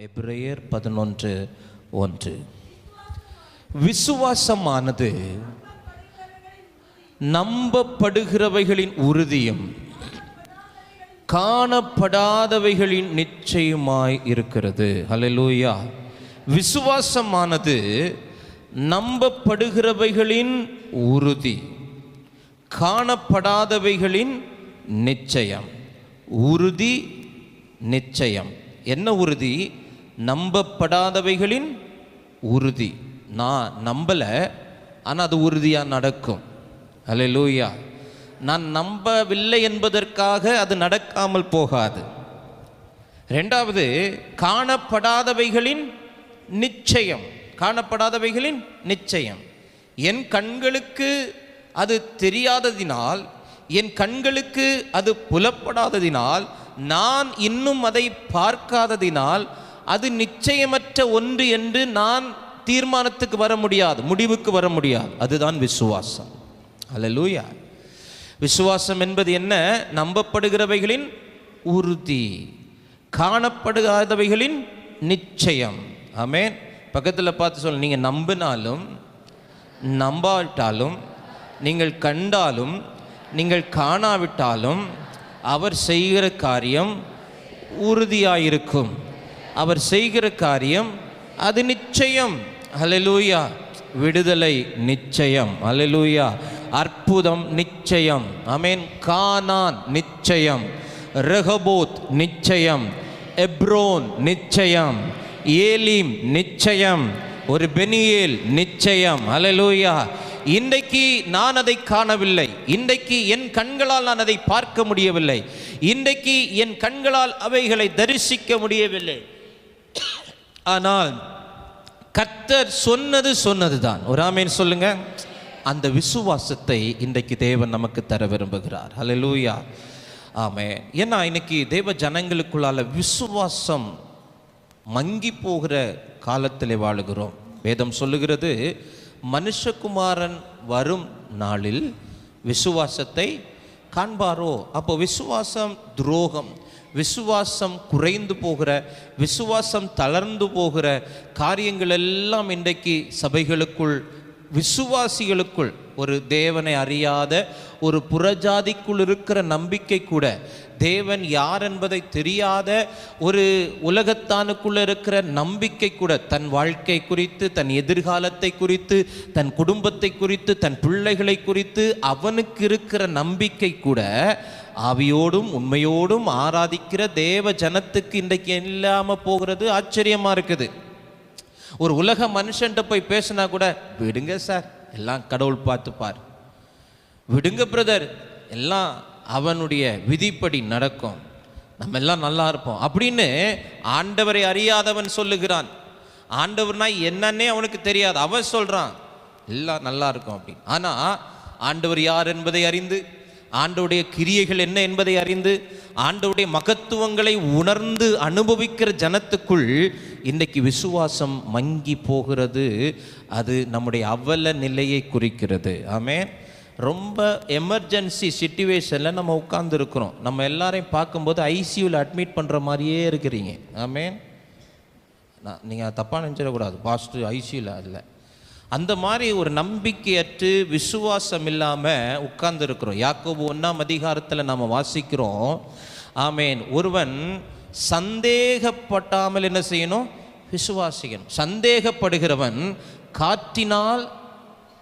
எப்ரேயர் பதினொன்று ஒன்று. விசுவாசமானது நம்பப்படுகிறவைகளின் உறுதியும் காணப்படாதவைகளின் நிச்சயமாய் இருக்கிறது. ஹலலூயா விசுவாசமானது நம்பப்படுகிறவைகளின் உறுதி காணப்படாதவைகளின் நிச்சயம். உறுதி நிச்சயம். என்ன உறுதி? நம்பப்படாதவைகளின் உறுதி. நான் நம்பலை ஆனால் அது உறுதியாக நடக்கும். அல்லேலூயா நான் நம்பவில்லை என்பதற்காக அது நடக்காமல் போகாது. ரெண்டாவது காணப்படாதவைகளின் நிச்சயம். காணப்படாதவைகளின் நிச்சயம். என் கண்களுக்கு அது தெரியாததினால் என் கண்களுக்கு அது புலப்படாததினால் நான் இன்னும் அதை பார்க்காததினால் அது நிச்சயமற்ற ஒன்று என்று நான் தீர்மானத்துக்கு வர முடியாது முடிவுக்கு வர முடியாது. அதுதான் விசுவாசம். அலலூயா விசுவாசம் என்பது என்ன? நம்பப்படுகிறவைகளின் உறுதி காணப்படுகாதவைகளின் நிச்சயம். ஆமென். பக்கத்தில் பார்த்து சொல்ல நீங்கள் நம்பினாலும் நம்பாவிட்டாலும் நீங்கள் கண்டாலும் நீங்கள் காணாவிட்டாலும் அவர் செய்கிற காரியம் உறுதியாயிருக்கும். அவர் செய்கிற காரியம் அது நிச்சயம். அலலூயா விடுதலை நிச்சயம். அலலூயா அற்புதம் நிச்சயம். அமேன் கானான் நிச்சயம். ரெஹபோத் நிச்சயம். எப்ரோன் நிச்சயம். ஏலீம் நிச்சயம். ஒரு பெனியேல் நிச்சயம். அலலூயா இன்றைக்கு நான் அதை காணவில்லை. இன்றைக்கு என் கண்களால் நான் அதை பார்க்க முடியவில்லை. இன்றைக்கு என் கண்களால் அவைகளை தரிசிக்க முடியவில்லை. ஆனால் கத்தர் சொன்னது சொன்னதுதான். ஒரு ஆமேன் சொல்லுங்க. அந்த விசுவாசத்தை இன்றைக்கு தேவன் நமக்கு தர விரும்புகிறார். ஹalleluya ஆமே ஏன்னா இன்னைக்கு தேவ ஜனங்களுக்குள்ளால விசுவாசம் மங்கி போகிற காலத்தில் வாழுகிறோம். வேதம் சொல்லுகிறது மனுஷகுமாரன் வரும் நாளில் விசுவாசத்தை காண்பாரோ? அப்போ விசுவாசம் துரோகம். விசுவாசம் குறைந்து போகிற விசுவாசம் தளர்ந்து போகிற காரியங்கள் எல்லாம் இன்றைக்கு சபைகளுக்குள் விசுவாசிகளுக்குள் ஒரு தேவனை அறியாத ஒரு புறஜாதிக்குள் இருக்கிற நம்பிக்கை கூட தேவன் யார் என்பதை தெரியாத ஒரு உலகத்தானுக்குள்ள இருக்கிற நம்பிக்கை கூட தன் வாழ்க்கை குறித்து தன் எதிர்காலத்தை குறித்து தன் குடும்பத்தை குறித்து தன் பிள்ளைகளை குறித்து அவனுக்கு இருக்கிற நம்பிக்கை கூட ஆவியோடும் உண்மையோடும் ஆராதிக்கிற தேவ ஜனத்துக்கு இன்றைக்கு இல்லாமல் போகிறது ஆச்சரியமாக இருக்குது. ஒரு உலக மனுஷன்ட்ட போய் பேசினா கூட விடுங்க சார் எல்லாம் கடவுள் பார்த்துப்பார். விடுங்க பிரதர் எல்லாம் அவனுடைய விதிப்படி நடக்கும். நம்ம எல்லாம் நல்லா இருப்போம். அப்படின்னு ஆண்டவரை அறியாதவன் சொல்லுகிறான். ஆண்டவர்னா என்னன்னே அவனுக்கு தெரியாது. அவன் சொல்கிறான் எல்லாம் நல்லா இருக்கும் அப்படின்னு. ஆனால் ஆண்டவர் யார் என்பதை அறிந்து ஆண்டவுடைய கிரியைகள் என்ன என்பதை அறிந்து ஆண்டவுடைய மகத்துவங்களை உணர்ந்து அனுபவிக்கிற ஜனத்துக்குள் இன்றைக்கு விசுவாசம் மங்கி போகிறது. அது நம்முடைய அவல நிலையை குறிக்கிறது. ஆமே ரொம்ப எமர்ஜென்சி சுச்சுவேஷனில் நம்ம உட்காந்துருக்குறோம் நம்ம எல்லாரையும் பார்க்கும்போது ஐசியூவில் அட்மிட் பண்ணுற மாதிரியே இருக்கிறீங்க. ஆமே நான் நீங்கள் தப்பாக நினச்சிடக்கூடாது. பாஸ்ட்டு ஐசியூவில் இல்லை அந்த மாதிரி ஒரு நம்பிக்கையற்று விசுவாசம் இல்லாமல் உட்கார்ந்துருக்கிறோம். யாக்கோபு ஒன்றாம் அதிகாரத்தில் நம்ம வாசிக்கிறோம். ஆமேன். ஒருவன் சந்தேகப்பட்டாமல் என்ன செய்யணும்? விசுவாசிக்கணும். சந்தேகப்படுகிறவன் காற்றினால்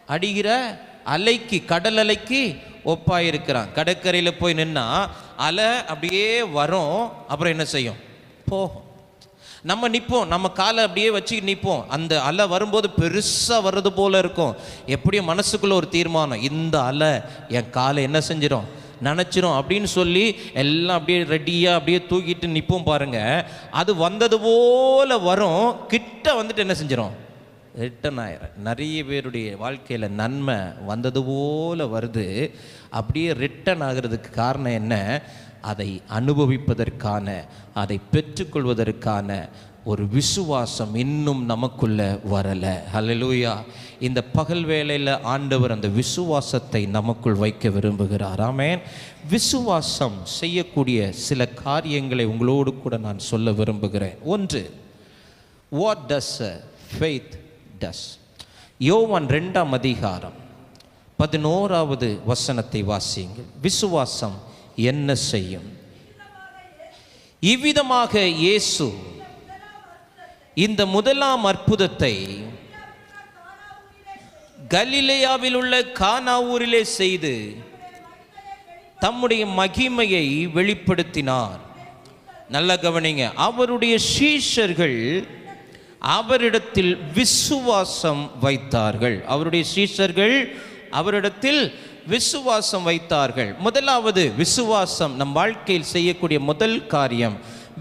அடிகிற அலைக்கு கடல் அலைக்கு ஒப்பாயிருக்கிறான். கடற்கரையில் போய் நின்னா அலை அப்படியே வரும். அப்புறம் என்ன செய்யும்? போகும். நம்ம நிற்போம் நம்ம காலை அப்படியே வச்சு நிற்போம் அந்த அலை வரும்போது பெருசாக வர்றது போல் இருக்கும். எப்படியும் மனசுக்குள்ளே ஒரு தீர்மானம் இந்த அலை என் காலை என்ன செஞ்சிடும் நினச்சிரும் அப்படின்னு சொல்லி எல்லாம் அப்படியே ரெடியாக அப்படியே தூக்கிட்டு நிற்போம் பாருங்கள் அது வந்தது போல் வரும் கிட்ட வந்துட்டு என்ன செஞ்சிடும் ரிட்டன் ஆயிரும். நிறைய பேருடைய வாழ்க்கையில் நன்மை வந்தது போல் வருது. அப்படியே ரிட்டன் ஆகிறதுக்கு காரணம் என்ன? அதை அனுபவிப்பதற்கான அதை பெற்றுக்கொள்வதற்கான ஒரு விசுவாசம் இன்னும் நமக்குள்ள வரல. ஹalleluya இந்த பகல் வேளையில் ஆண்டவர் அந்த விசுவாசத்தை நமக்குள் வைக்க விரும்புகிறார். ஆமேன் விசுவாசம் செய்யக்கூடிய சில காரியங்களை உங்களோடு கூட நான் சொல்ல விரும்புகிறேன். ஒன்று வாட் டஸ் ஃபெய்த் டஸ் யோவான் ரெண்டாம் அதிகாரம் பதினோராவது வசனத்தை வாசியுங்கள். விசுவாசம் என்ன செய்யும்? இவ்விதமாக இயேசு இந்த முதலாம் அற்புதத்தை கலிலேயாவில் உள்ள கானாவூரிலே செய்து தம்முடைய மகிமையை வெளிப்படுத்தினார். நல்ல கவனிங்க அவருடைய சீஷர்கள் அவரிடத்தில் விசுவாசம் வைத்தார்கள். அவருடைய சீஷர்கள் அவரிடத்தில் விசுவாசம் வைத்தார்கள். முதலாவது விசுவாசம் நம் வாழ்க்கையில் செய்யக்கூடிய முதல் காரியம்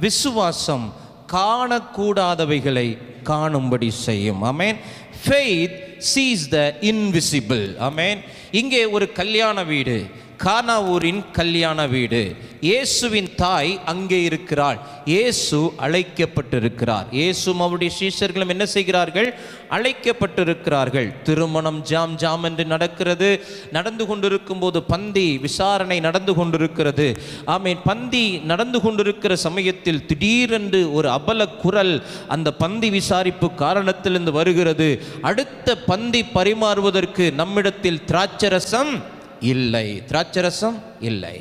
விசுவாசம் காணக்கூடாதவைகளை காணும்படி செய்யும். Amen faith sees the invisible amen இங்கே ஒரு கல்யாண வீடு. கானாவூரின் கல்யாண வீடு. இயேசுவின் தாய் அங்கே இருக்கிறாள். இயேசு அழைக்கப்பட்டிருக்கிறார். இயேசும் அவருடைய சீஷர்களும் என்ன செய்கிறார்கள்? அழைக்கப்பட்டிருக்கிறார்கள். திருமணம் ஜாம் ஜாம் என்று நடக்கிறது. நடந்து கொண்டிருக்கும் போது பந்தி விசாரணை நடந்து கொண்டிருக்கிறது. ஆமீன். பந்தி நடந்து கொண்டிருக்கிற சமயத்தில் திடீரென்று ஒரு அபல குரல் அந்த பந்தி விசாரிப்பு காரணத்திலிருந்து வருகிறது. அடுத்த பந்தி பரிமாறுவதற்கு நம்மிடத்தில் திராட்சரசம் இல்லை. திராட்சரசம் இல்லை.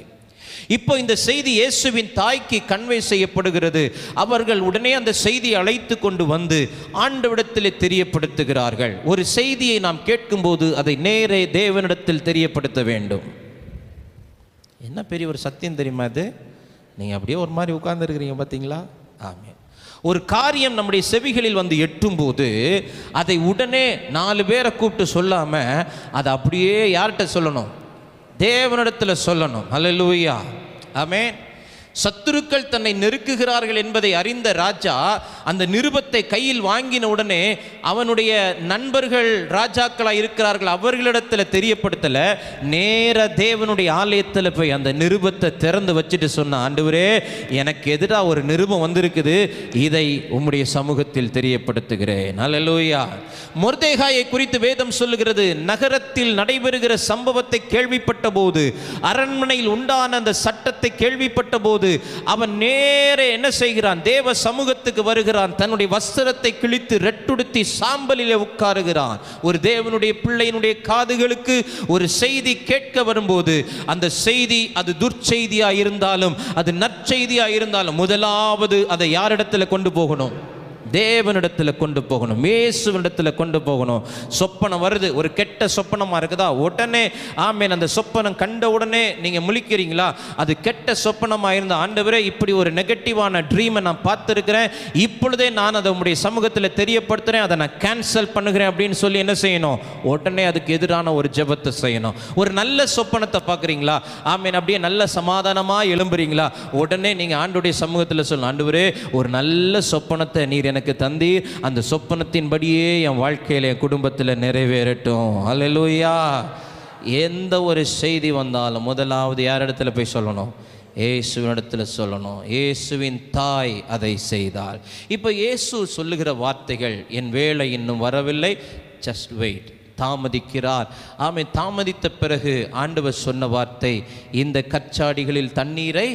இப்போ இந்த செய்தி இயேசுவின் தாய்க்கு கன்வே செய்யப்படுகிறது. அவர்கள் உடனே அந்த செய்தியை அழைத்து கொண்டு வந்து ஆண்டவிடத்தில் தெரியப்படுத்துகிறார்கள். ஒரு செய்தியை நாம் கேட்கும்போது அதை நேரே தேவனிடத்தில் தெரியப்படுத்த வேண்டும். என்ன பெரிய ஒரு சத்தியம் தெரியுமா அது நீங்கள் அப்படியே ஒரு மாதிரி உட்கார்ந்துருக்கிறீங்க பார்த்தீங்களா? ஆமே ஒரு காரியம் நம்முடைய செவிகளில் வந்து எட்டும்போது அதை உடனே நாலு பேரை கூப்பிட்டு சொல்லாமல் அதை அப்படியே யார்கிட்ட சொல்லணும்? தேவனிடத்தில் சொல்லணும். அல்ல லூயா அமேன் சத்துருக்கள் தன்னை நெருக்குகிறார்கள் என்பதை அறிந்த ராஜா அந்த நிருபத்தை கையில் வாங்கின உடனே அவனுடைய நண்பர்கள் ராஜாக்களாக இருக்கிறார்கள் அவர்களிடத்தில் தெரியப்படுத்தலை. நேர தேவனுடைய ஆலயத்தில் போய் அந்த நிருபத்தை திறந்து வச்சுட்டு சொன்ன ஆண்டவரே எனக்கு எதிராக ஒரு நிருபம் வந்திருக்குது. இதை உம்முடைய சமூகத்தில் தெரியப்படுத்துகிறேன். அல்லேலூயா முர்தேகாயை குறித்து வேதம் சொல்லுகிறது நகரத்தில் நடைபெறுகிற சம்பவத்தை கேள்விப்பட்ட போது அரண்மனையில் உண்டான அந்த சட்டத்தை கேள்விப்பட்ட போது அவன் நேரே என்ன செய்கிறான்? தேவ சமூகத்துக்கு வருகிறான். தன்னுடைய வஸ்திரத்தை கிழித்து ரெட்டுடுத்தி சாம்பலிலே உட்காருகிறான். ஒரு தேவனுடைய பிள்ளையினுடைய காதுகளுக்கு ஒரு செய்தி கேட்க வரும்போது அந்த செய்தி அது துர்ச்செய்தியாக இருந்தாலும் அது நற்செய்தியா இருந்தாலும் முதலாவது அதை யாரிடத்துல கொண்டு போகணும்? தேவனிடத்தில் கொண்டு போகணும். இயேசுவனிடத்தில் கொண்டு போகணும். சொப்பனம் வருது. ஒரு கெட்ட சொப்பனமாக இருக்குதா? உடனே ஆமேன். அந்த சொப்பனம் கண்ட உடனே நீங்கள் முழிக்கிறீங்களா? அது கெட்ட சொப்பனமாக இருந்த ஆண்டவரே இப்படி ஒரு நெகட்டிவான ட்ரீமை நான் பார்த்துருக்கிறேன். இப்பொழுதே நான் அதை உங்களுடைய சமூகத்தில் தெரியப்படுத்துகிறேன் அதை நான் கேன்சல் பண்ணுகிறேன் அப்படின்னு சொல்லி என்ன செய்யணும்? உடனே அதுக்கு எதிரான ஒரு ஜெபத்தை செய்யணும். ஒரு நல்ல சொப்பனத்தை பார்க்குறீங்களா? ஆமீன். அப்படியே நல்ல சமாதானமாக எழும்புறீங்களா? உடனே நீங்கள் ஆண்டுடைய சமூகத்தில் சொல்லணும் ஆண்டவரே ஒரு நல்ல சொப்பனத்தை நீர் எனக்கு தந்தீர் அந்த சொப்பனத்தின்படியே என் வாழ்க்கையில் என் குடும்பத்தில் நிறைவேறட்டும். அல்லேலூயா எந்த ஒரு செய்தி வந்தாலும் முதலாவது யார் இடத்துல போய் சொல்லணும்? இயேசுவினிடத்தில் சொல்லணும். இயேசுவின் தாய் அதை செய்தாள் இப்போ இயேசு சொல்லுகிற வார்த்தைகள் என் வேலை இன்னும் வரவில்லை. ஜஸ்ட் வெயிட் தாமதிக்கிறார். ஆமை தாமதித்த பிறகு ஆண்டவர் சொன்ன வார்த்தை இந்த கச்சாடிகளில் தண்ணீரை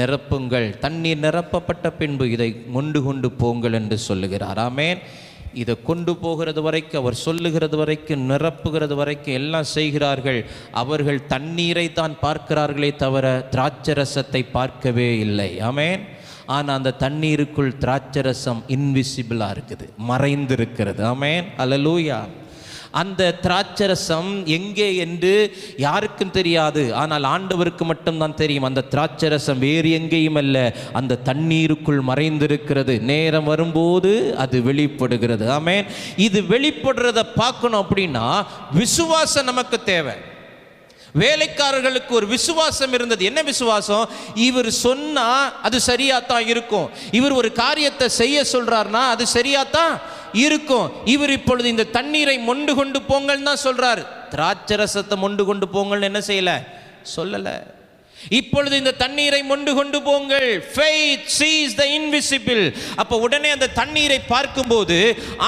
நிரப்புங்கள். தண்ணீர் நிரப்பப்பட்ட பின்பு இதை கொண்டு கொண்டு போங்கள் என்று சொல்லுகிறார். ஆமேன். இதை கொண்டு போகிறது வரைக்கும் அவர் சொல்லுகிறது வரைக்கும் நிரப்புகிறது வரைக்கும் எல்லாம் செய்கிறார்கள். அவர்கள் தண்ணீரை தான் பார்க்கிறார்களே தவிர திராட்சரசத்தை பார்க்கவே இல்லை. ஆமேன். ஆனால் அந்த தண்ணீருக்குள் திராட்சரசம் இன்விசிபிளாக இருக்குது மறைந்திருக்கிறது. ஆமேன். அல்லலூயா அந்த திராட்சரசம் எங்கே என்று யாருக்கும் தெரியாது. ஆனால் ஆண்டவருக்கு மட்டும்தான் தெரியும். அந்த திராட்சரசம் வேறு எங்கேயும் அல்ல. அந்த தண்ணீருக்குள் மறைந்திருக்கிறது. நேரம் வரும்போது அது வெளிப்படுகிறது. ஆமென். இது வெளிப்படுறத பார்க்கணும் அப்படின்னா விசுவாசம் நமக்கு தேவை. வேலைக்காரர்களுக்கு ஒரு விசுவாசம் இருந்தது. என்ன விசுவாசம்? இவர் சொன்னா அது சரியா தான் இருக்கும். இவர் ஒரு காரியத்தை செய்ய சொல்றாருன்னா அது சரியா தான் இருக்கும். இவர் இப்பொழுது இந்த தண்ணீரை மொண்டு கொண்டு போங்கள்னு தான் சொல்றார். திராட்சரசத்தை மொண்டு கொண்டு போங்கள்னு என்ன செய்யல? சொல்லலை. இப்பொழுது இந்த தண்ணீரை மொண்டு கொண்டு போங்கள். ஃபெய்த் சீஸ் த இன்விசிபிள் அப்போ உடனே அந்த தண்ணீரை பார்க்கும்போது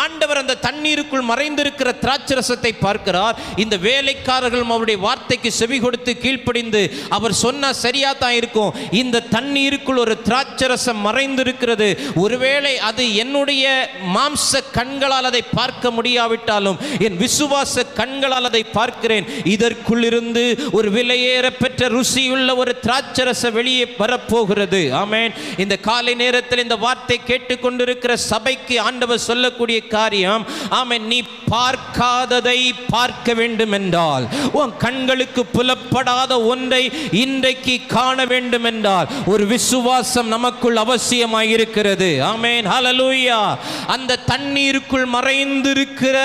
ஆண்டவர் அந்த தண்ணீருக்குள் மறைந்திருக்கிற திராட்சரசத்தை பார்க்கிறார். இந்த வேலைக்காரர்களும் அவருடைய வார்த்தைக்கு செவி கொடுத்து கீழ்ப்படிந்து அவர் சொன்னா சரியாக தான் இருக்கும். இந்த தண்ணீருக்குள் ஒரு திராட்சரசம் மறைந்திருக்கிறது. ஒருவேளை அது என்னுடைய மாம்ச கண்களால் அதை பார்க்க முடியாவிட்டாலும் என் விசுவாச கண்களால் அதை பார்க்கிறேன். இதற்குள்ளிருந்து ஒரு விலையேற பெற்ற ருசியுள்ள ஒரு திராட்சரச வெளியே வரப்போகிறது. ஆமேன். இந்த காலை நேரத்தில் இந்த வார்த்தை கேட்டுக்கொண்டிருக்கிற சபைக்கு ஆண்டவர் சொல்லக்கூடிய காரியம் ஆமேன் நீ பார்க்காததை பார்க்க வேண்டும் என்றால் உன் கண்களுக்கு புலப்படாத ஒன்றை இன்றைக்கு காண வேண்டும் என்றால் ஒரு விசுவாசம் நமக்குள் அவசியமாயிருக்கிறது. இருக்கிறது ஆமென் அந்த தண்ணீருக்குள் மறைந்திருக்கிற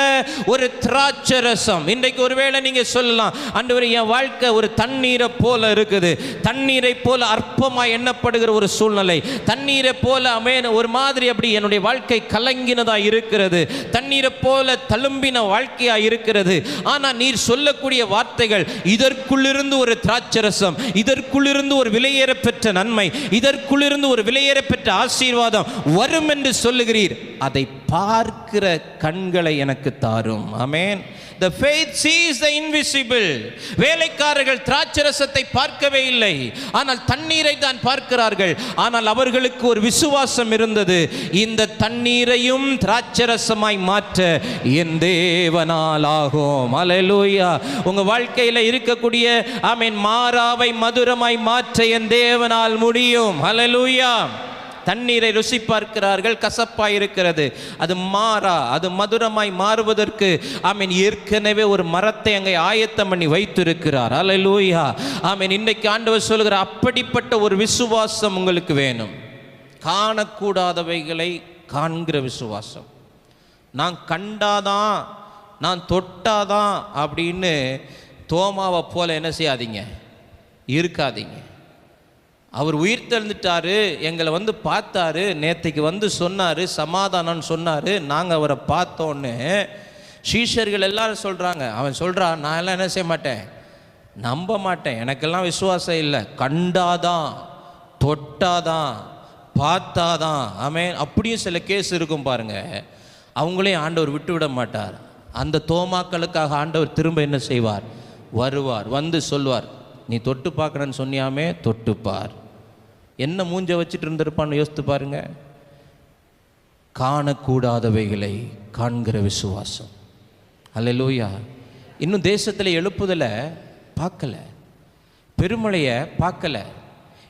ஒரு திராட்சரசம். இன்றைக்கு ஒருவேளை நீங்க சொல்லலாம் அன்று என் வாழ்க்கை ஒரு தண்ணீரை போல இருக்குது. தண்ணீரை போல அற்பமாய் எண்ணப்படுகிற ஒரு சூழ்நிலை. தண்ணீரை போல அமேன ஒரு மாதிரி அப்படி என்னுடைய வாழ்க்கை கலங்கினதா இருக்கிறது. தண்ணீரை போல தழும்பின வாழ்க்கையா இருக்கிறது. ஆனா நீர் சொல்லக்கூடிய வார்த்தைகள் இதற்குள்ளிருந்து ஒரு திராட்சரசம் இதற்குள்ளிருந்து ஒரு விலையேற பெற்ற நன்மை இதற்குள்ளிருந்து ஒரு விலையேற பெற்ற ஆசீர்வாதம் வரும் என்று சொல்லுகிறீர். அதை பார்க்கிற கண்களை எனக்கு தாரும். Amen the faith sees the invisible வேலைக்காரர்கள் திராட்சரசத்தை பார்க்கவே இல்லை. ஆனால் தண்ணீரை தான் பார்க்கிறார்கள். ஆனால் அவர்களுக்கு ஒரு விசுவாசம் இருந்தது. இந்த தண்ணீரையும் திராட்சரசமாய் மாற்ற என் தேவனால் ஆகும். அலலூயா உங்கள் வாழ்க்கையில் இருக்கக்கூடிய ஆமீன் மாறாவை மதுரமாய் மாற்ற என் தேவனால் முடியும். அலலூயா தண்ணீரை ருசி பார்க்கிறார்கள் கசப்பாய் இருக்கிறது அது மாறா அது மதுரமாய் மாறுவதற்கு ஆமீன். ஏற்கனவே ஒரு மரத்தை அங்கே ஆயத்தம் பண்ணி வைத்திருக்கிறார். லூயா ஆமீன். இன்னைக்கு ஆண்டவர் சொல்லுகிற அப்படிப்பட்ட ஒரு விசுவாசம் உங்களுக்கு வேணும். காணக்கூடாதவைகளை காண்கிற விசுவாசம். நான் கண்டாதான் நான் தொட்டாதான் அப்படின்னு தோமாவை போல என்ன செய்யாதீங்க? இருக்காதீங்க. அவர் உயிர் தெழுந்துட்டாரு எங்களை வந்து பார்த்தாரு நேற்றுக்கு வந்து சொன்னார் சமாதானம்னு சொன்னார் நாங்கள் அவரை பார்த்தோன்னு சீஷர்கள் எல்லாரும் சொல்கிறாங்க அவன் சொல்கிறான் நான் எல்லாம் என்ன செய்ய மாட்டேன்? நம்ப மாட்டேன். எனக்கெல்லாம் விசுவாசம் இல்லை. கண்டாதான் தொட்டாதான் பார்த்தாதான். அவன் அப்படியும் சில கேஸ் இருக்கும் பாருங்கள் அவங்களையும் ஆண்டவர் விட்டு விட மாட்டார். அந்த தோமாக்களுக்காக ஆண்டவர் திரும்ப என்ன செய்வார்? வருவார். வந்து சொல்வார். நீ தொட்டு பார்க்குறேன்னு சொன்னியாமே தொட்டுப்பார் என்ன மூஞ்ச வச்சுட்டு இருந்திருப்பான்னு யோசித்து பாருங்க. காணக்கூடாதவைகளை காண்கிற விசுவாசம். அல்லேலூயா. இன்னும் தேசத்தில் எழுப்புதலை பார்க்கல. பெருமழையை பார்க்கல.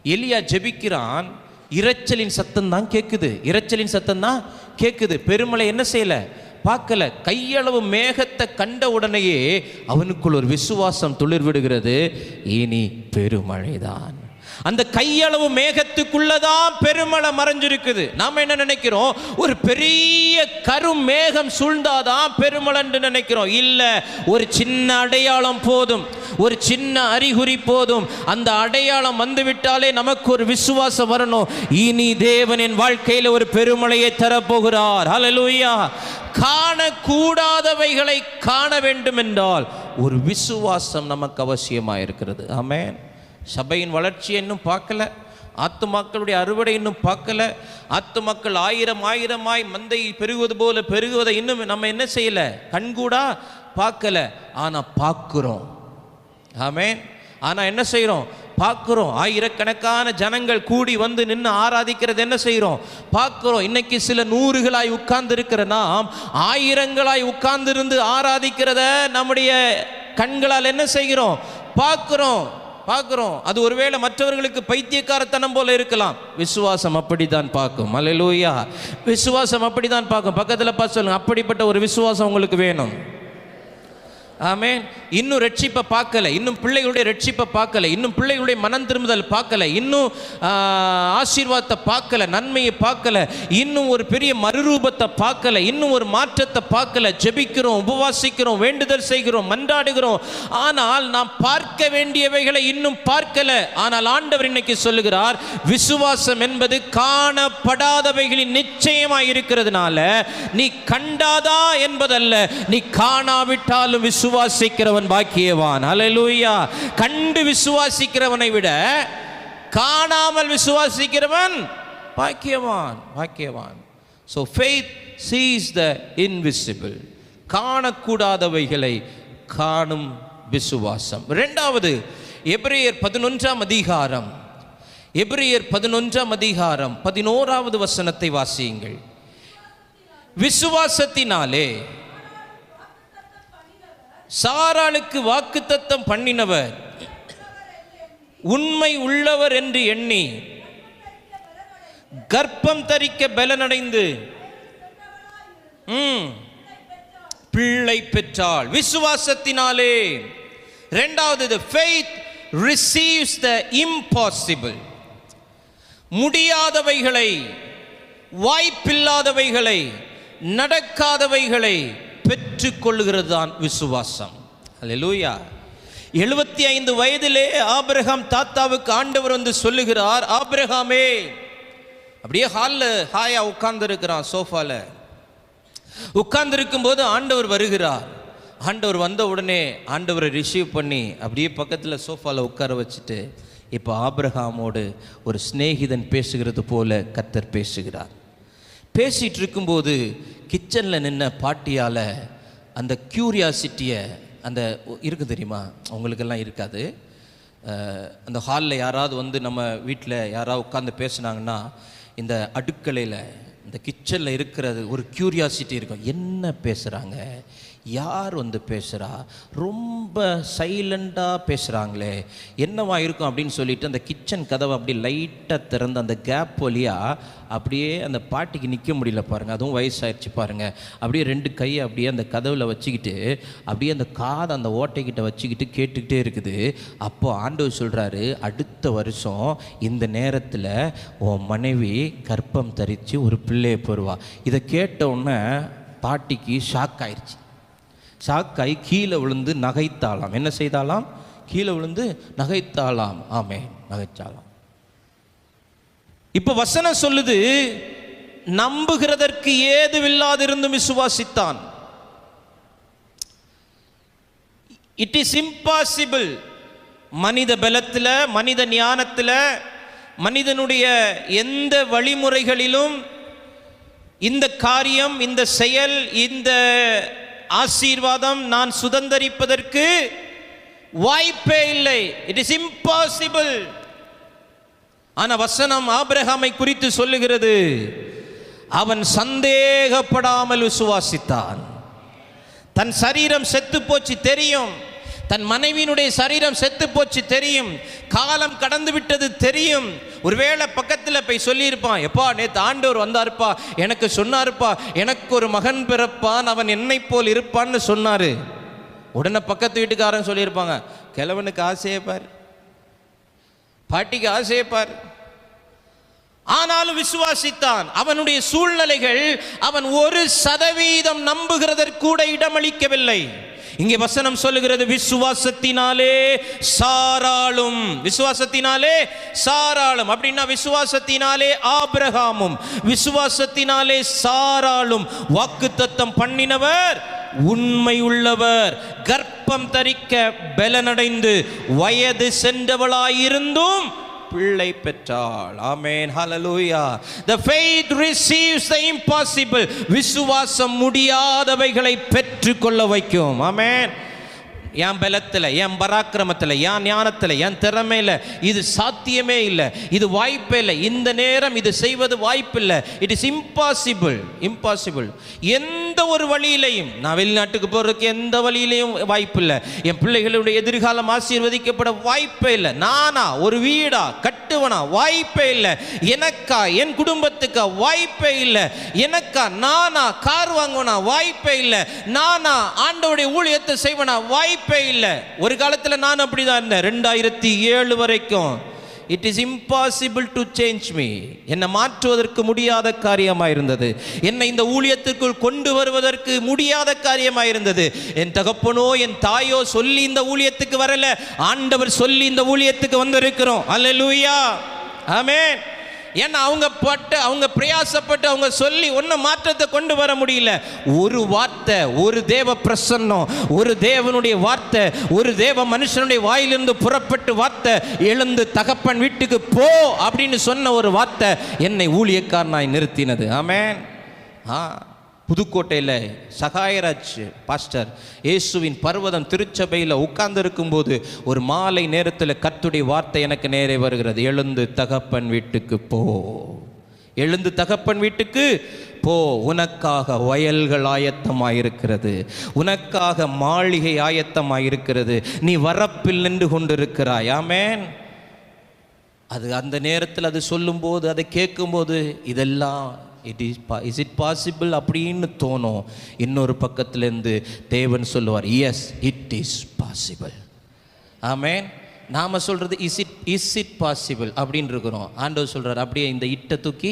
எலியா ஜெபிக்கிறான் இரைச்சலின் சத்தம் தான் கேட்குது இரைச்சலின் சத்தம் தான் கேட்குது பெருமழை என்ன செய்யலை? பார்க்கல. கையளவு மேகத்தை கண்ட உடனேயே அவனுக்குள் ஒரு விசுவாசம் துளிர் விடுகிறது இனி பெருமழைதான். அந்த கையளவு மேகத்துக்குள்ளதான் பெருமழை மறைஞ்சிருக்குது. நாம என்ன நினைக்கிறோம்? ஒரு பெரிய கரும் மேகம் சூழ்ந்தாதான் பெருமழைன்னு நினைக்கிறோம். இல்லை ஒரு சின்ன அடையாளம் போதும். ஒரு சின்ன அறிகுறி போதும். அந்த அடையாளம் வந்துவிட்டாலே நமக்கு ஒரு விசுவாசம் வரணும். இனி தேவனின் வாழ்க்கையில ஒரு பெருமழையை தரப்போகிறார். ஹalleluya காணக்கூடாதவைகளை காண வேண்டும் என்றால் ஒரு விசுவாசம் நமக்கு அவசியமாக இருக்கிறது ஆமேன் சபையின் வளர்ச்சியை இன்னும் பார்க்கல. ஆத்துமாக்களுடைய அறுவடை இன்னும் பார்க்கல. ஆத்துமாக்கள் ஆயிரம் ஆயிரமாய் மந்தை பெருகுவது போல பெருகுவதை இன்னும் நம்ம என்ன செய்யல? கண்கூடா பார்க்கல. ஆனால் பார்க்குறோம். ஆமே ஆனால் என்ன செய்கிறோம் பார்க்குறோம். ஆயிரக்கணக்கான ஜனங்கள் கூடி வந்து நின்று ஆராதிக்கிறது என்ன செய்கிறோம் பார்க்குறோம். இன்னைக்கு சில நூறுகளாய் உட்கார்ந்து இருக்கிற நாம் ஆயிரங்களாய் உட்கார்ந்திருந்து ஆராதிக்கிறத நம்முடைய கண்களால் என்ன செய்கிறோம்? பார்க்குறோம். பார்க்குறோம். அது ஒருவேளை மற்றவர்களுக்கு பைத்தியக்காரத்தனம் போல இருக்கலாம். விசுவாசம் அப்படித்தான் பார்க்கும். அல்லேலூயா விசுவாசம் அப்படித்தான் பார்க்கும். பக்கத்தில் பார்த்து சொல்லுங்கள் அப்படிப்பட்ட ஒரு விசுவாசம் உங்களுக்கு வேணும். ஆமேன். இன்னும் ரட்சிப்பை பார்க்கல. இன்னும் பிள்ளைகளுடைய ரட்சிப்பை பார்க்கல. இன்னும் பிள்ளைகளுடைய மனம் திரும்புதல் பார்க்கல. இன்னும் ஆசீர்வாதத்தை பார்க்கல. நன்மையை பார்க்கல. இன்னும் ஒரு பெரிய மறுரூபத்தை பார்க்கல. இன்னும் ஒரு மாற்றத்தை பார்க்கல. ஜெபிக்கிறோம் உபவாசிக்கிறோம் வேண்டுதல் செய்கிறோம் மன்றாடுகிறோம். ஆனால் நாம் பார்க்க வேண்டியவைகளை இன்னும் பார்க்கல. ஆனால் ஆண்டவர் இன்னைக்கு சொல்லுகிறார் விசுவாசம் என்பது காணப்படாதவைகளின் நிச்சயமாக இருக்கிறதுனால நீ கண்டாதா என்பதல்ல. நீ காணாவிட்டாலும் விசு விசுவாசிக்கிறவன் பாக்கியவான். அலலூயா கண்டு விசுவாசிக்கிறவனை விட காணாமல் விசுவாசிக்கிறவன் பாக்கியவான் பாக்கியவான். So faith sees the invisible காணக்கூடாதவைகளை காணும் விசுவாசம். ரெண்டாவது எபிரேயர் பதினொன்றாம் அதிகாரம். எபிரேயர் பதினொன்றாம் அதிகாரம் பதினோராவது வசனத்தை வாசியுங்கள். விசுவாசத்தினாலே சாராளுக்கு வாக்குத்தத்தம் பண்ணினவர். உண்மை உள்ளவர் என்று எண்ணி கர்ப்பம் தரிக்க பலனடைந்து பிள்ளை பெற்றாள். விசுவாசத்தினாலே ரெண்டாவது ஃபெய்த் ரிசீவ்ஸ் த இம்பாசிபிள் முடியாதவைகளை வாய்ப்பில்லாதவைகளை நடக்காதவைகளை பெற்றுக்கொள்கிறது தான் விசுவாசம். அல்லேலூயா எழுபத்தி ஐந்து வயதிலே ஆபிரகாம் தாத்தாவுக்கு ஆண்டவர் வந்து சொல்லுகிறார் ஆபிரகாமே. அப்படியே ஹாலில் ஹாயா உட்கார்ந்து இருக்கிறான் சோஃபால உட்கார்ந்து போது ஆண்டவர் வருகிறார். ஆண்டவர் வந்த உடனே ஆண்டவரை ரிசீவ் பண்ணி அப்படியே பக்கத்தில் சோஃபாவில் உட்கார வச்சுட்டு இப்போ ஆபிரகாமோடு ஒரு சிநேகிதன் பேசுகிறது போல கத்தர் பேசுகிறார். பேசிகிட்டு இருக்கும்போது கிச்சனில் நின்ன பாட்டியால் அந்த க்யூரியாசிட்டியை அந்த இருக்குது தெரியுமா? அவங்களுக்கெல்லாம் இருக்காது. அந்த ஹாலில் யாராவது வந்து நம்ம வீட்டில் யாராவது உட்காந்து பேசுனாங்கன்னா இந்த அடுக்கலையில் இந்த கிச்சனில் இருக்கிறது ஒரு க்யூரியாசிட்டி இருக்கும். என்ன பேசுகிறாங்க யார் வந்து பேசுகிறா ரொம்ப சைலண்டாக பேசுகிறாங்களே என்னவா இருக்கும் அப்படின்னு சொல்லிட்டு அந்த கிச்சன் கதவை அப்படியே லைட்டாக திறந்து அந்த கேப் வழியாக அப்படியே அந்த பாட்டிக்கு நிற்க முடியல பாருங்கள் அதுவும் வயசாகிடுச்சு பாருங்கள் அப்படியே ரெண்டு கையை அப்படியே அந்த கதவில் வச்சுக்கிட்டு அப்படியே அந்த காதை அந்த ஓட்டைக்கிட்ட வச்சுக்கிட்டு கேட்டுக்கிட்டே இருக்குது. அப்போ ஆண்டவர் சொல்கிறாரு அடுத்த வருஷம் இந்த நேரத்தில் உன் மனைவி கற்பம் தரித்து ஒரு பிள்ளையை பெறுவா. இதை கேட்ட உடனே பாட்டிக்கு ஷாக் ஆயிடுச்சு சாக்காய் கீழே விழுந்து நகைத்தாளாம். என்ன செய்தாலாம் கீழே விழுந்து நகைத்தாளாம். ஆமே நகைச்சாலாம் இப்ப வசனம் சொல்லுது நம்புகிறதற்கு ஏதுவில்லாதிருந்தும் விசுவாசித்தான். இட் இஸ் இம்பாசிபிள் மனித பலத்தில் மனித ஞானத்தில் மனிதனுடைய எந்த வழிமுறைகளிலும் இந்த காரியம் இந்த செயல் இந்த ஆசீர்வாதம் நான் சுதந்தரிப்பதற்கு வாய்ப்பே இல்லை. இட் இஸ் இம்பாசிபிள் ஆனா வசனம் ஆபிரகாமை குறித்து சொல்லுகிறது. அவன் சந்தேகப்படாமல் விசுவாசித்தான். தன் சரீரம் செத்து போச்சு தெரியும். தன் மனைவியினுடைய சரீரம் செத்து போச்சு தெரியும். காலம் கடந்து விட்டது தெரியும். ஒருவேளை பக்கத்தில் போய் சொல்லியிருப்பான் எப்பா நேற்று ஆண்டவர் வந்தாருப்பா எனக்கு சொன்னாருப்பா எனக்கு ஒரு மகன் பிறப்பான் அவன் என்னை போல் இருப்பான்னு சொன்னார். உடனே பக்கத்து வீட்டுக்காரன் சொல்லியிருப்பாங்க கிழவனுக்கு ஆசையை பார் பாட்டிக்கு ஆசையை பார். ஆனாலும் விசுவாசித்தான். அவனுடைய சூழ்நிலைகள் அவன் ஒரு சதவீதம் நம்புகிறதற்கூட இடமளிக்கவில்லை. இங்கே வசனம் சொல்லுகிறது விசுவாசத்தினாலே சாராளும். விசுவாசத்தினாலே சாராளும். அப்படின்னா விசுவாசத்தினாலே ஆபிரகாமும். விசுவாசத்தினாலே சாராளும். வாக்குத்தத்தம் பண்ணினவர் உண்மை உள்ளவர். கர்ப்பம் தரிக்க பலனடைந்து வயது சென்றவளாயிருந்தும் பிள்ளை பெற்றாள். ஆமேன். ஹalleluya the faith receives the impossible. விசுவாசம் முடியாதவைகளை பெற்றுக்கொள்ள வைக்கும். ஆமேன். என் பலத்தில் என் பராக்கிரமத்தில் என் ஞானத்தில் என் திறமையில் இது சாத்தியமே இல்லை. இது வாய்ப்பே இல்லை. இந்த நேரம் இது செய்வது வாய்ப்பில்லை இட் இஸ் இம்பாசிபிள் இம்பாசிபிள் எந்த ஒரு வழியிலையும் நான் வெளிநாட்டுக்கு போகிறதுக்கு எந்த வழியிலையும் வாய்ப்பில்லை என் பிள்ளைகளுடைய எதிர்காலம் ஆசீர்வதிக்கப்பட வாய்ப்பே இல்லை. நானா ஒரு வீடா கட்டுவனா வாய்ப்பே இல்லை. எனக்கா என் குடும்பத்துக்கா வாய்ப்பே இல்லை. எனக்கா நானா கார் வாங்குவனா வாய்ப்பே இல்லை. நானா ஆண்டவுடைய ஊழியத்தை செய்வனா வாய்ப்பு இல்லை. ஒரு காலத்தில் நான் அப்படி தான் இருந்தேன். ரெண்டாயிரத்தி ஏழு வரைக்கும். It is impossible to change me என்னை மாற்றுவதற்கு முடியாத காரியமாக இருந்தது என்னை இந்த ஊழியத்திற்குள் கொண்டு வருவதற்கு முடியாத காரியமாக இருந்தது என் தகப்பனோ என் தாயோ சொல்லி இந்த ஊழியத்துக்கு வரல. ஆண்டவர் சொல்லி இந்த ஊழியத்துக்கு வந்திருக்கிறோம். அல்ல லூயா ஆமேன் ஏன்னா அவங்க பட்டு அவங்க பிரயாசப்பட்டு அவங்க சொல்லி ஒன்றும் மாற்றத்தை கொண்டு வர முடியல. ஒரு வார்த்தை ஒரு தேவ பிரசன்னம் ஒரு தேவனுடைய வார்த்தை ஒரு தேவ மனுஷனுடைய வாயிலிருந்து புறப்பட்டு வார்த்தை எழுந்து தகப்பன் வீட்டுக்கு போ அப்படின்னு சொன்ன ஒரு வார்த்தை என்னை ஊழியக்காரனாய் நிறுத்தினது. ஆமேன். ஆ. புதுக்கோட்டையில் சகாயராஜ் பாஸ்டர் இயேசுவின் பர்வதம் திருச்சபையில் உட்கார்ந்து போது ஒரு மாலை நேரத்தில் கத்துடைய வார்த்தை எனக்கு நேரே வருகிறது. எழுந்து தகப்பன் வீட்டுக்கு போ. எழுந்து தகப்பன் வீட்டுக்கு போ. உனக்காக வயல்கள் ஆயத்தமாயிருக்கிறது. உனக்காக மாளிகை ஆயத்தமாயிருக்கிறது. நீ வரப்பில் நின்று கொண்டிருக்கிறாய். ஆமேன். அது அந்த நேரத்தில் அது சொல்லும்போது அதை கேட்கும்போது இதெல்லாம் இட் இஸ் பா இஸ் இட் பாசிபிள் அப்படின்னு தோணும். இன்னொரு பக்கத்துலேருந்து தேவன் சொல்லுவார் yes it is possible amen நாம் சொல்கிறது is it is it possible அப்படின்னு இருக்கிறோம். ஆண்டவர் சொல்கிறார் அப்படியே இந்த இட்டை தூக்கி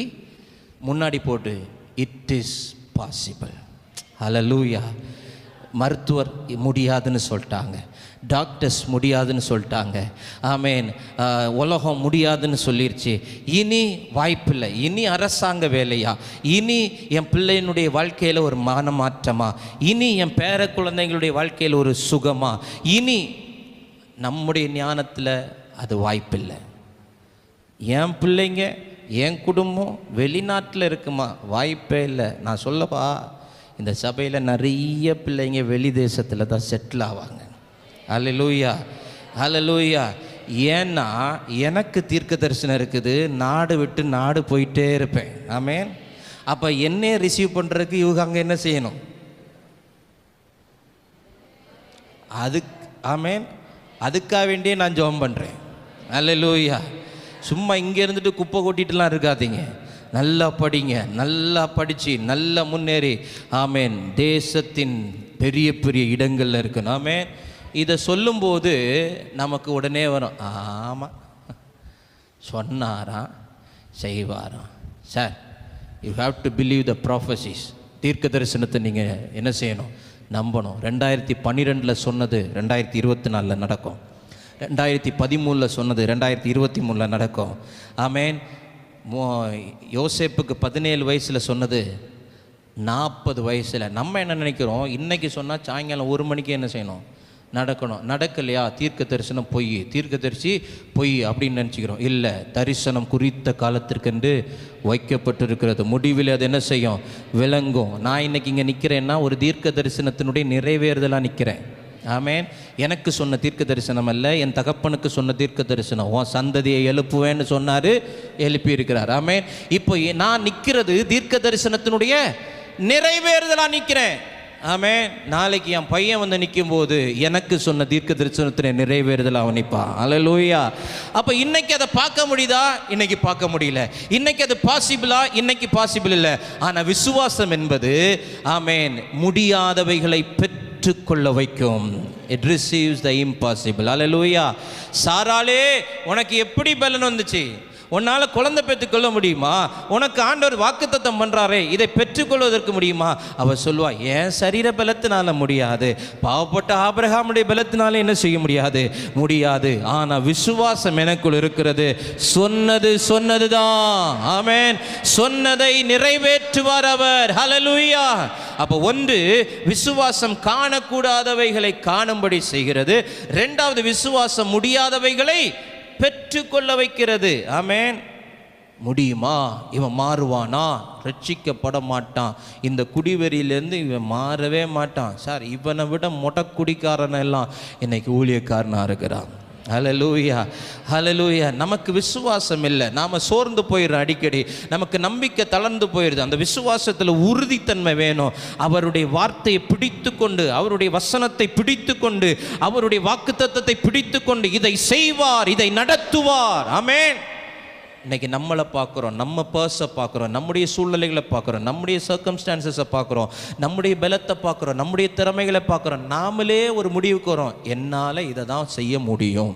முன்னாடி போட்டு இட் இஸ் பாசிபிள் ஹலலூயா மருத்துவர் முடியாதுன்னு சொல்லிட்டாங்க. டாக்டர்ஸ் முடியாதுன்னு சொல்லிட்டாங்க. ஆமேன் உலகம் முடியாதுன்னு சொல்லிருச்சு. இனி வாய்ப்பில்லை. இனி அரசாங்க வேலையா? இனி என் பிள்ளையினுடைய வாழ்க்கையில் ஒரு மானமாற்றமா? இனி என் பேர குழந்தைங்களுடைய வாழ்க்கையில் ஒரு சுகமா? இனி நம்முடைய ஞானத்தில் அது வாய்ப்பில்லை. என் பிள்ளைங்க என் குடும்பம் வெளிநாட்டில் இருக்குமா? வாய்ப்பே இல்லை. நான் சொல்லப்பா இந்த சபையில் நிறைய பிள்ளைங்க வெளி தேசத்தில் தான் செட்டில் ஆவாங்க. அலலூயா அலலூயா ஏன்னா எனக்கு தீர்க்க தரிசனம் இருக்குது. நாடு விட்டு நாடு போயிட்டே இருப்பேன். ஆமேன் அப்போ என்னைய ரிசீவ் பண்ணுறதுக்கு இவங்க அங்கே என்ன செய்யணும்? அதுக்கு ஆமேன் அதுக்காக வேண்டியே நான் ஜோம் பண்ணுறேன் அல்லேலூயா சும்மா இங்கே இருந்துட்டு குப்பை கொட்டிட்டுலாம் இருக்காதீங்க. நல்லா படிங்க. நல்லா படித்து நல்லா முன்னேறி. ஆமேன் தேசத்தின் பெரிய பெரிய இடங்களில் இருக்கணும். ஆமேன் இதை சொல்லும்போது நமக்கு உடனே வரும் ஆமாம் சொன்னாராம் செய்வாராம். Sir you have to believe the prophecies தீர்க்க தரிசனத்தை நீங்கள் என்ன செய்யணும்? நம்பணும். ரெண்டாயிரத்தி பன்னிரெண்டில் சொன்னது ரெண்டாயிரத்தி இருபத்தி நாலில் நடக்கும். ரெண்டாயிரத்தி பதிமூணில் சொன்னது ரெண்டாயிரத்தி இருபத்தி மூணில் நடக்கும். ஆமேன் மோ யோசேப்புக்கு பதினேழு வயசில் சொன்னது நாற்பது வயசில். நம்ம என்ன நினைக்கிறோம்? இன்றைக்கி சொன்னால் சாயங்காலம் ஒரு மணிக்கு என்ன செய்யணும்? நடக்கணும். நடக்கலையா? தீர்க்க தரிசனம் பொய். தீர்க்க தரிசி பொய் அப்படின்னு நினச்சிக்கிறோம். இல்லை தரிசனம் குறித்த காலத்திற்கென்று வைக்கப்பட்டிருக்கிறது. முடிவில் அது என்ன செய்யும்? விளங்கும். நான் இன்னைக்கு இங்கே நிற்கிறேன்னா ஒரு தீர்க்க தரிசனத்தினுடைய நிறைவேறுதலாக நிற்கிறேன் ஆமேன். எனக்கு சொன்ன தீர்க்க தரிசனம் அல்ல என் தகப்பனுக்கு சொன்ன தீர்க்க தரிசனம். உன் சந்ததியை எழுப்புவேன்னு சொன்னார் எழுப்பியிருக்கிறார். ஆமேன். இப்போ நான் நிற்கிறது தீர்க்க தரிசனத்தினுடைய நிறைவேறுதலாக நிற்கிறேன் ஆமே நாளைக்கு என் பையன் வந்து நிற்கும் போது எனக்கு சொன்ன தீர்க்க தரிசனத்தினை நிறைவேறுதல் அவன் நிற்பான் அலலூயா அப்போ இன்னைக்கு அதை பார்க்க முடியுதா? இன்னைக்கு பார்க்க முடியல. இன்னைக்கு அது பாசிபிளா இன்னைக்கு பாசிபிள் இல்லை. ஆனால் விசுவாசம் என்பது ஆமேன் முடியாதவைகளை பெற்றுக்கொள்ள வைக்கும். இட் ரிசீவ்ஸ் த இம்பாசிபிள் அலலூயா சாராலே உனக்கு எப்படி பலன் வந்துச்சு? உன்னால் குழந்தை பெற்றுக்கொள்ள முடியுமா? உனக்கு ஆண்டவர் வாக்குத்தத்தம் பண்ணுறாரே இதை பெற்றுக்கொள்வதற்கு முடியுமா? அவள் சொல்லுவா என் சரீர பலத்தினால முடியாது. பாவப்பட்ட ஆபிரகாமுடைய பலத்தினால என்ன செய்ய முடியாது? முடியாது. ஆனால் விசுவாசம் எனக்குள் இருக்கிறது. சொன்னது சொன்னது தான் ஆமென். சொன்னதை நிறைவேற்றுவார் அவர். ஹalleluya. அப்போ ஒன்று விசுவாசம் காணக்கூடாதவைகளை காணும்படி செய்கிறது. ரெண்டாவது விசுவாசம் முடியாதவைகளை பெற்றுக்கொள்ள வைக்கிறது ஆமேன். முடியுமா? இவன் மாறுவானா? ரட்சிக்கப்பட மாட்டான் இந்த குடிவெறியிலேருந்து இவன் மாறவே மாட்டான். சார் இவனை விட மொட்டக்குடிக்காரன் எல்லாம் இன்னைக்கு ஊழியக்காரனாக இருக்கிறான். ஹலலூயா ஹலலூயா நமக்கு விசுவாசம் இல்லை நாம் சோர்ந்து போயிடும் அடிக்கடி. நமக்கு நம்பிக்கை தளர்ந்து போயிடுது. அந்த விசுவாசத்தில் உறுதித்தன்மை வேணும். அவருடைய வார்த்தையை பிடித்து கொண்டு அவருடைய வசனத்தை பிடித்து கொண்டு அவருடைய வாக்குத்தத்தை பிடித்து கொண்டு இதை செய்வார் இதை நடத்துவார். ஆமென் இன்னைக்கு நம்மளை பார்க்குறோம் நம்ம பர்ஸை பார்க்குறோம் நம்முடைய சூழ்நிலைகளை பார்க்குறோம் நம்முடைய சர்க்கம்ஸ்டான்சஸை பார்க்குறோம் நம்முடைய பலத்தை பார்க்குறோம் நம்முடைய திறமைகளை பார்க்குறோம். நாமளே ஒரு முடிவுக்கு வரோம் என்னால் இதை தான் செய்ய முடியும்.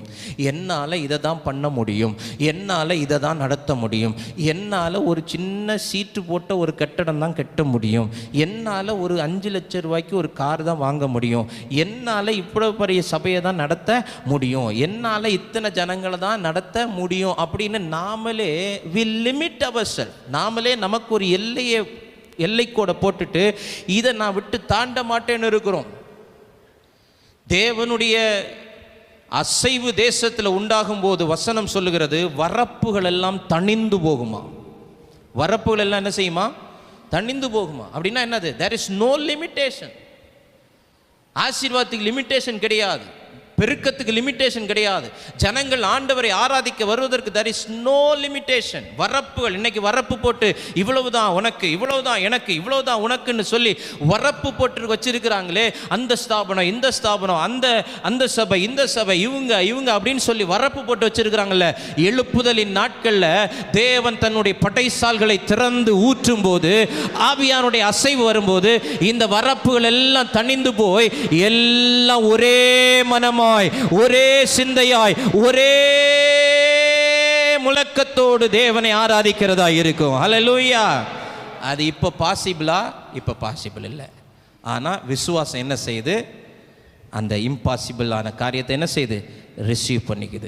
என்னால் இதை தான் பண்ண முடியும். என்னால் இதை தான் நடத்த முடியும். என்னால் ஒரு சின்ன சீட்டு போட்ட ஒரு கட்டடம் தான் கட்ட முடியும். என்னால் ஒரு அஞ்சு லட்ச ரூபாய்க்கு ஒரு கார் தான் வாங்க முடியும். என்னால் இவ்வளோ பெரிய சபையை தான் நடத்த முடியும். என்னால் இத்தனை ஜனங்களை தான் நடத்த முடியும் அப்படின்னு நாமளே நாமளே வில் லிமிட் அவர் நாமளே நமக்கு ஒரு எல்லையை எல்லைக்கோடை போட்டுட்டு இதை நான் விட்டு தாண்ட மாட்டேன்னு இருக்கிறோம். தேவனுடைய அசைவு தேசத்தில் உண்டாகும் போது வசனம் சொல்லுகிறது வரப்புகள் எல்லாம் தணிந்து போகுமா? வரப்புகள் எல்லாம் என்ன செய்யுமா? தணிந்து போகுமா? அப்படின்னா என்னது? தேர் இஸ் நோ லிமிட்டேஷன் ஆசீர்வாதத்துக்கு லிமிட்டேஷன் கிடையாது. பெருக்கத்துக்கு லிமிட்டேஷன் கிடையாது. ஜனங்கள் ஆண்டவரை ஆராதிக்க வருவதற்கு தர் இஸ் நோ லிமிட்டேஷன் வரப்புகள் இன்னைக்கு வரப்பு போட்டு இவ்வளவுதான் உனக்கு இவ்வளவுதான் எனக்கு இவ்வளவுதான் உனக்குன்னு சொல்லி வரப்பு போட்டு வச்சிருக்கிறாங்களே அந்த ஸ்தாபனம் இந்த ஸ்தாபனம் அந்த அந்த சபை இந்த சபை இவங்க இவங்க அப்படின்னு சொல்லி வரப்பு போட்டு வச்சிருக்கிறாங்கல்ல எழுப்புதலின் நாட்களில் தேவன் தன்னுடைய படைசால்களை திறந்து ஊற்றும் போது ஆவியானுடைய அசைவு வரும்போது இந்த வரப்புகள் எல்லாம் தணிந்து போய் எல்லாம் ஒரே மனமாய் ஒரே சிந்தையாய் ஒரே முழக்கத்தோடு தேவனை ஆராதிக்கிறதா இருக்கும். அலலூயா அது இப்போ பாசிபிளா இப்போ பாசிபிள் இல்லை. ஆனால் விசுவாசம் என்ன செய்யுது? அந்த இம்பாசிபிளான காரியத்தை என்ன செய்யுது? ரிசீவ் பண்ணிக்குது.